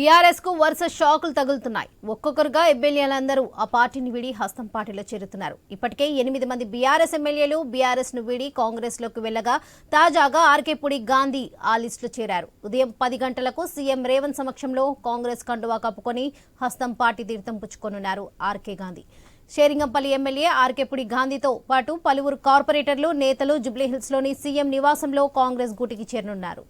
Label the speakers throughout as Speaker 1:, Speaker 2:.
Speaker 1: టీఆర్ఎస్కు వరుస షాకులు తగులుతున్నాయి. ఒక్కొక్కరుగా ఎమ్మెల్యేలందరూ ఆ పార్టీని వీడి హస్తం పార్టీలో చేరుతున్నారు. ఇప్పటికే ఎనిమిది మంది బీఆర్ఎస్ ఎమ్మెల్యేలు బీఆర్ఎస్ను వీడి కాంగ్రెస్లోకి వెళ్ళగా తాజాగా ఆర్కేపూడి గాంధీ ఆ లిస్టులో చేరారు. ఉదయం పది గంటలకు సీఎం రేవంత్ సమక్షంలో కాంగ్రెస్ కండువా కప్పుకొని హస్తం పార్టీ తీర్థం పుచ్చుకొనున్నారు ఆర్కే గాంధీ. షేరింగంపల్లి ఎమ్మెల్యే ఆర్కేపుడి గాంధీతో పాటు పలువురు కార్పొరేటర్లు నేతలు జుబ్లీహిల్స్లోని సీఎం నివాసంలో కాంగ్రెస్ గూటికి చేరనున్నారు.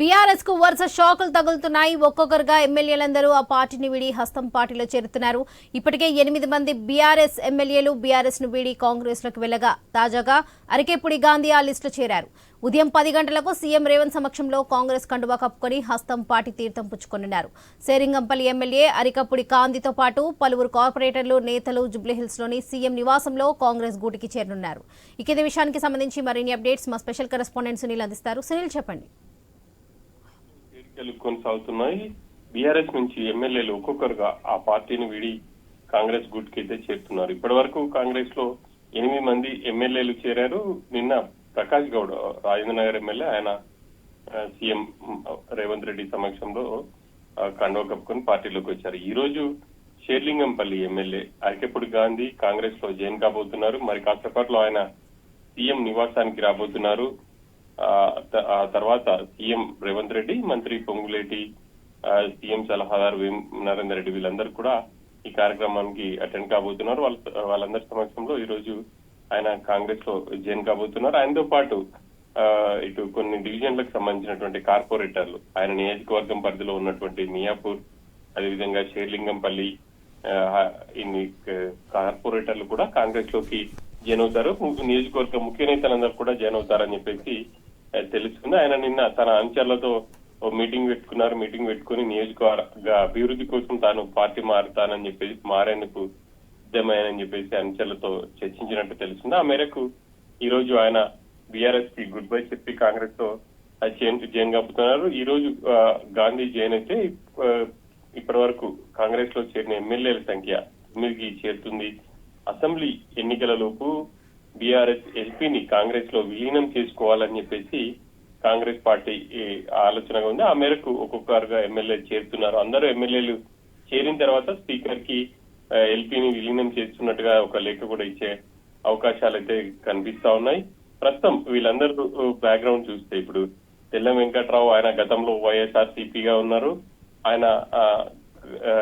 Speaker 1: బీఆర్ఎస్కు వరుస షాకులు తగులుతున్నాయి. ఒక్కొక్కరుగా ఎమ్మెల్యేలందరూ ఆ పార్టీని వీడి హస్తం పార్టీలో చేరుతున్నారు. ఇప్పటికే ఎనిమిది మంది బీఆర్ఎస్ ఎమ్మెల్యేలు బీఆర్ఎస్ను వీడి కాంగ్రెస్లోకి వెళ్ళగా తాజాగా అరికేపుడి గాంధీ ఆ లిస్టులో చేరారు. ఉదయం పది గంటలకు సీఎం రేవంత్ సమక్షంలో కాంగ్రెస్ కండువా కప్పుకొని హస్తం పార్టీ తీర్థం పుచ్చుకొనున్నారు. సేరింగంపల్లి ఎమ్మెల్యే అరికప్పుడి కాంతితో పాటు పలువురు కార్పొరేటర్లు నేతలు జుబ్లీహిల్స్లోని సీఎం నివాసంలో కాంగ్రెస్ గూటికి చేరనున్నారు. ఇక విషయానికి సంబంధించి మరిన్ని అప్డేట్స్ మా స్పెషల్ కరెస్పాండెంట్ సునీల్ అందిస్తారు. సునీల్ చెప్పండి.
Speaker 2: చేరికలు కొనసాగుతున్నాయి. బీఆర్ఎస్ నుంచి ఎమ్మెల్యేలు ఒక్కొక్కరుగా ఆ పార్టీని వీడి కాంగ్రెస్ గుట్కి అయితే చేరుతున్నారు. ఇప్పటి వరకు కాంగ్రెస్లో ఎనిమిది మంది ఎమ్మెల్యేలు చేరారు. నిన్న ప్రకాష్ గౌడ్ రాజేంద్ర నగర్ ఎమ్మెల్యే ఆయన సీఎం రేవంత్ రెడ్డి సమక్షంలో కండవ కప్పుకొని పార్టీలోకి వచ్చారు. ఈ రోజు షేర్లింగంపల్లి ఎమ్మెల్యే అరికెప్పుడు గాంధీ కాంగ్రెస్లో జాయిన్ కాబోతున్నారు. మరి కాసేపట్లో ఆయన సీఎం నివాసానికి రాబోతున్నారు. ఆ త- ఆ తర్వాత సీఎం రేవంత్ రెడ్డి మంత్రి పొంగులేటి ఆ, సీఎం సలహాదారు వేం నరేందర్ రెడ్డి వీళ్ళందరూ కూడా ఈ కార్యక్రమానికి అటెండ్ కాబోతున్నారు. వాళ్ళ వాళ్ళందరి సమక్షంలో ఈ రోజు ఆయన కాంగ్రెస్లో జాయిన్ కాబోతున్నారు. ఆయనతో పాటు ఆ, ఇటు కొన్ని డివిజన్లకు సంబంధించినటువంటి కార్పొరేటర్లు ఆయన నియోజకవర్గం పరిధిలో ఉన్నటువంటి మియాపూర్ అదేవిధంగా షేర్లింగంపల్లి ఆ, ఇన్ని కార్పొరేటర్లు కూడా కాంగ్రెస్లోకి జాయిన్ అవుతారు నియోజకవర్గ ముఖ్య నేతలందరూ కూడా జాయిన్ అవుతారని చెప్పేసి తెలుసుకుంది ఆయన నిన్న తన అనుచరులతో ఓ మీటింగ్ పెట్టుకున్నారు. మీటింగ్ పెట్టుకుని నియోజకవర్గ అభివృద్ధి కోసం తాను పార్టీ మారుతానని చెప్పేసి మారేందుకు సిద్ధమైనని చెప్పేసి అనుచరులతో చర్చించినట్టు తెలిసింది ఆ మేరకు ఈ రోజు ఆయన బీఆర్ఎస్కి గుడ్ బై చెప్పి కాంగ్రెస్తో ఆ, జైన్ కప్పుతున్నారు. ఈ రోజు ఆ, గాంధీ జైన్ అయితే ఇప్పటి వరకు కాంగ్రెస్లో చేరిన ఎమ్మెల్యేల సంఖ్య తొమ్మిదికి చేరుతుంది. అసెంబ్లీ ఎన్నికల లోపు బీఆర్ఎస్ ఎల్పీని కాంగ్రెస్లో విలీనం చేసుకోవాలని చెప్పేసి కాంగ్రెస్ పార్టీ ఆలోచనగా ఉంది. ఆ మేరకు ఒక్కొక్కరుగా ఎమ్మెల్యే చేరుతున్నారు. అందరూ ఎమ్మెల్యేలు చేరిన తర్వాత స్పీకర్కి ఎల్పీని విలీనం చేస్తున్నట్టుగా ఒక లేఖ కూడా ఇచ్చే అవకాశాలు అయితే కనిపిస్తా ఉన్నాయి. ప్రస్తుతం వీళ్ళందరూ బ్యాక్గ్రౌండ్ చూస్తే ఇప్పుడు తెల్లం వెంకట్రావు ఆయన గతంలో వైఎస్ఆర్ సిపిగా ఉన్నారు. ఆయన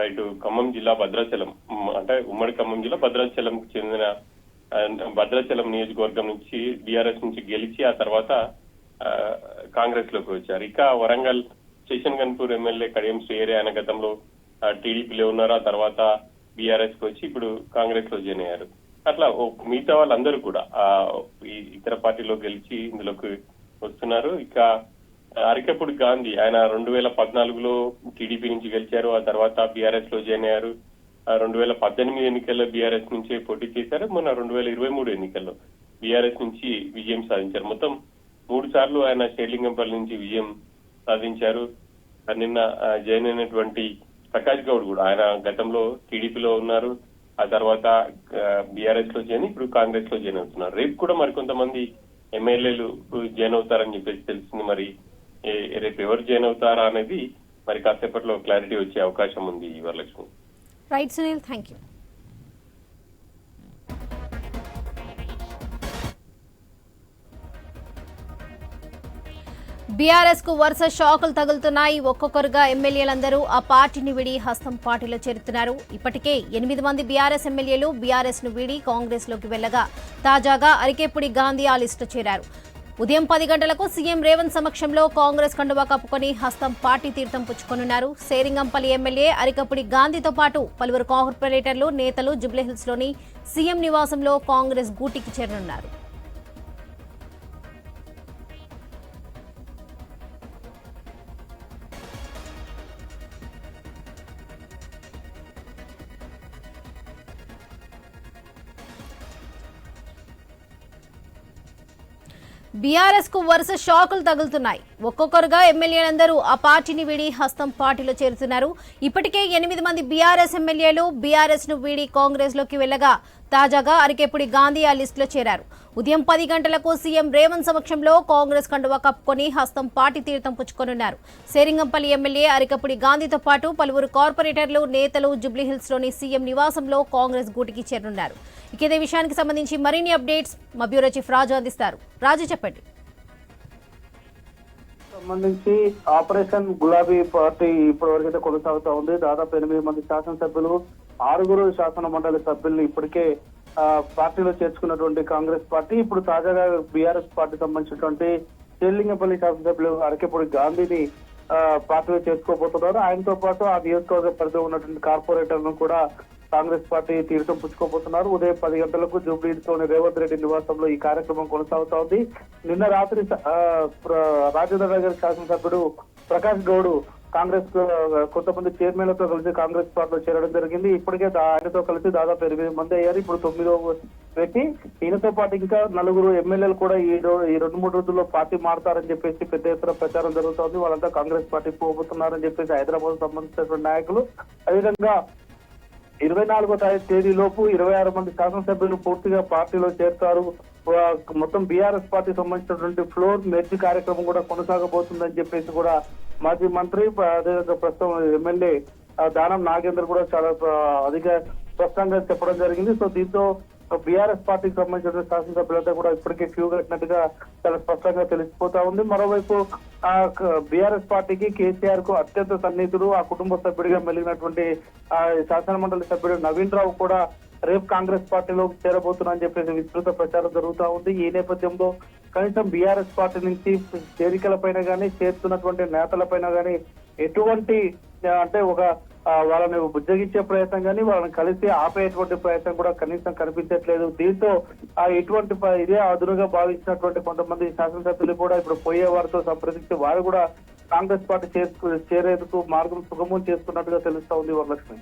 Speaker 2: ఇటు ఖమ్మం జిల్లా భద్రాచలం అంటే ఉమ్మడి ఖమ్మం జిల్లా భద్రాచలం చెందిన భద్రాచలం నియోజకవర్గం నుంచి బీఆర్ఎస్ నుంచి గెలిచి ఆ తర్వాత ఆ, కాంగ్రెస్లోకి వచ్చారు. ఇక వరంగల్ శేషన్ గన్పూర్ ఎమ్మెల్యే కడియం శ్రీయరే ఆయన గతంలో టీడీపీలో ఉన్నారు. ఆ తర్వాత బీఆర్ఎస్కి వచ్చి ఇప్పుడు కాంగ్రెస్లో జాయిన్ అయ్యారు. అట్లా మిగతా వాళ్ళందరూ కూడా ఆ ఈ ఇతర పార్టీలో గెలిచి ఇందులోకి వస్తున్నారు. ఇక అరికప్పుడు గాంధీ ఆయన రెండు వేల పద్నాలుగులో టీడీపీ నుంచి గెలిచారు. ఆ తర్వాత బీఆర్ఎస్లో జాయిన్ అయ్యారు. రెండు వేల పద్దెనిమిది ఎన్నికల్లో బీఆర్ఎస్ నుంచి పోటీ చేశారు. మొన్న రెండు వేల ఇరవై మూడు ఎన్నికల్లో బీఆర్ఎస్ నుంచి విజయం సాధించారు. మొత్తం మూడు సార్లు ఆయన షేర్లింగంపల్లి నుంచి విజయం సాధించారు. నిన్న ఆ, జాయిన్ అయినటువంటి ప్రకాష్ గౌడ్ కూడా ఆయన గతంలో టీడీపీలో ఉన్నారు. ఆ తర్వాత బీఆర్ఎస్లో జాయిన్ ఇప్పుడు కాంగ్రెస్లో జాయిన్ అవుతున్నారు. రేపు కూడా మరికొంతమంది ఎమ్మెల్యేలు జాయిన్ అవుతారని చెప్పేసి తెలిసింది. మరి రేపు ఎవరు జాయిన్ అవుతారా అనేది మరి కాసేపట్లో క్లారిటీ వచ్చే అవకాశం ఉంది Varalakshmi.
Speaker 1: Right Sunil thank you బీఆర్ఎస్కు వరుస షాకులు తగులుతున్నాయి. ఒక్కొక్కరుగా ఎమ్మెల్యేలందరూ ఆ పార్టీని విడి హస్తం పార్టీలో చేరుతున్నారు. ఇప్పటికే ఎనిమిది మంది బీఆర్ఎస్ ఎమ్మెల్యేలు బీఆర్ఎస్ను వీడి కాంగ్రెస్లోకి వెళ్ళగా తాజాగా అరికేపుడి గాంధీ ఆ లిస్టు చేరారు. ఉదయం పది గంటలకు సీఎం రేవంత్ సమక్షంలో కాంగ్రెస్ కండువా కప్పుకొని హస్తం పార్టీ తీర్థం పుచ్చుకొనున్నారు. సేరింగంపల్లి ఎమ్మెల్యే అరికపుడి గాంధీతో పాటు పలువురు కార్పొరేటర్లు నేతలు జుబ్లీహిల్స్లోని సీఎం నివాసంలో కాంగ్రెస్ గూటికి చేరనున్నారు. బీఆర్ఎస్కు వరుస షాకులు తగులుతున్నాయి. ఒక్కొక్కరుగా ఎమ్మెల్యేలందరూ ఆ పార్టీని వీడి హస్తం పార్టీలో చేరుతున్నారు. ఇప్పటికే ఎనిమిది మంది బీఆర్ఎస్ ఎమ్మెల్యేలు బీఆర్ఎస్ను వీడి కాంగ్రెస్లోకి వెళ్ళగా తాజాగా అరికెపుడి గాంధీ ఆ లిస్టులో చేరారు. ఉదయం పది గంటలకు సీఎం రేవంత్ సమక్షంలో కాంగ్రెస్ కండువా కప్పుకొని హస్తం పార్టీ తీర్థం పుచ్చుకొనున్నారు. సేరింగంపల్లి ఎమ్మెల్యే అరికపుడి గాంధీతో పాటు పలువురు కార్పొరేటర్లు నేతలు జుబ్లీహిల్స్లోని సీఎం నివాసంలో కాంగ్రెస్ గూటికి చేరనున్నారు. ఇక ఇదే విషయానికి సంబంధించి మరిన్ని అప్డేట్స్ మా బ్యూరో చీఫ్ రాజు అందిస్తారు. రాజు చెప్పండి.
Speaker 3: సంబంధించి ఆపరేషన్ గులాబీ పార్టీ ఇప్పటి వరకు అయితే కొనసాగుతా ఉంది. దాదాపు ఎనిమిది మంది శాసనసభ్యులు ఆరుగురు శాసన మండలి సభ్యుల్ని ఇప్పటికే పార్టీలో చేర్చుకున్నటువంటి కాంగ్రెస్ పార్టీ ఇప్పుడు తాజాగా బీఆర్ఎస్ పార్టీ సంబంధించినటువంటి చెల్లింగపల్లి శాసనసభ్యులు అరకెపూడి గాంధీని పార్టీలో చేర్చుకోబోతున్నారు. ఆయనతో పాటు ఆ నియోజకవర్గ పరిధిలో ఉన్నటువంటి కార్పొరేటర్ను కూడా కాంగ్రెస్ పార్టీ తీర్థం పుచ్చుకోబోతున్నారు. ఉదయం పది గంటలకు జూబ్లీహిల్స్ రేవంత్ రెడ్డి నివాసంలో ఈ కార్యక్రమం కొనసాగుతా ఉంది నిన్న రాత్రి రాజేంద్ర నగర్ శాసనసభ్యుడు ప్రకాష్ గౌడ్ కాంగ్రెస్ కొంతమంది చైర్మన్లతో కలిసి కాంగ్రెస్ పార్టీలో చేరడం జరిగింది. ఇప్పటికే ఆయనతో కలిసి దాదాపు ఎనిమిది మంది అయ్యారు. ఇప్పుడు తొమ్మిదో వ్యక్తి. ఈయనతో పాటు ఇంకా నలుగురు ఎమ్మెల్యేలు కూడా ఈ ఈ రెండు మూడు రోజుల్లో పార్టీ మారుతారని చెప్పేసి పెద్ద ఎత్తున ప్రచారం జరుగుతోంది. వాళ్ళంతా కాంగ్రెస్ పార్టీ పోబోతున్నారని చెప్పేసి హైదరాబాద్ సంబంధించినటువంటి నాయకులు. అదేవిధంగా ఇరవై నాలుగో తేదీ లోపు ఇరవై ఆరు మంది శాసనసభ్యులు పూర్తిగా పార్టీలో చేరుతారు. మొత్తం బీఆర్ఎస్ పార్టీ సంబంధించినటువంటి ఫ్లోర్ మెర్జ్ కార్యక్రమం కూడా కొనసాగబోతుందని చెప్పేసి కూడా మాజీ మంత్రి అదేవిధంగా ప్రస్తుతం ఎమ్మెల్యే దానం నాగేందర్ కూడా చాలా అధిక స్పష్టంగా చెప్పడం జరిగింది. సో దీంతో బీఆర్ఎస్ పార్టీకి సంబంధించిన శాసనసభ్యులంతా కూడా ఇప్పటికే క్యూ కట్టినట్టుగా చాలా స్పష్టంగా తెలిసిపోతా ఉంది. మరోవైపు ఆ బీఆర్ఎస్ పార్టీకి కేసీఆర్కు అత్యంత సన్నిహితుడు ఆ కుటుంబ సభ్యుడిగా మెలిగినటువంటి ఆ శాసన మండలి సభ్యుడు నవీన్ రావు కూడా రేపు కాంగ్రెస్ పార్టీలో చేరబోతున్నారని చెప్పేసి విస్తృత ప్రచారం జరుగుతూ ఉంది. ఈ నేపథ్యంలో కనీసం బీఆర్ఎస్ పార్టీ నుంచి చేరికల పైన కానీ చేరుతున్నటువంటి నేతల పైన కానీ ఎటువంటి అంటే ఒక వాళ్ళని బుజ్జగించే ప్రయత్నం కానీ వాళ్ళని కలిసి ఆపేటువంటి ప్రయత్నం కూడా కనీసం కనిపించట్లేదు. దీంతో ఆ ఇటువంటి ప- ఇదే అదునుగా భావించినటువంటి కొంతమంది శాసనసభ్యులు కూడా ఇప్పుడు పోయే వారితో సంప్రదించి వారు కూడా కాంగ్రెస్ పార్టీ చేరేందుకు మార్గం సుగమం చేసుకున్నట్టుగా తెలుస్తా ఉంది వరలక్ష్మి.